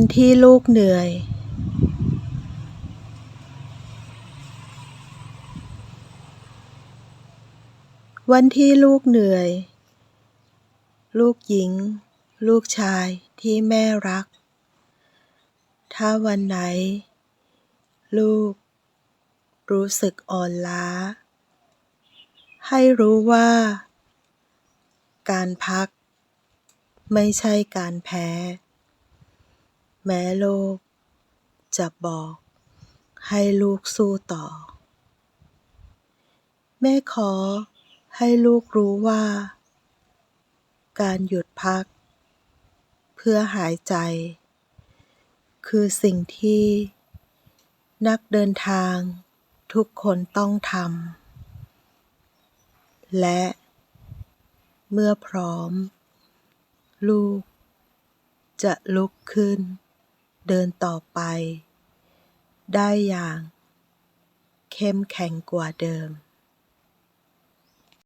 วันที่ลูกเหนื่อย วันที่ลูกเหนื่อย ลูกหญิง ลูกชายที่แม่รัก ถ้าวันไหน ลูก รู้สึกอ่อนล้า ให้รู้ว่า การพัก ไม่ใช่การแพ้ แม้โลกจะบอกให้ลูกสู้ต่อ แม่ขอให้ลูกรู้ว่า การหยุดพัก เพื่อหายใจ คือสิ่งที่นักเดินทางทุกคนต้องทำ และเมื่อพร้อม ลูกจะลุกขึ้น เดินต่อไปได้อย่างเข้มแข็งกว่าเดิม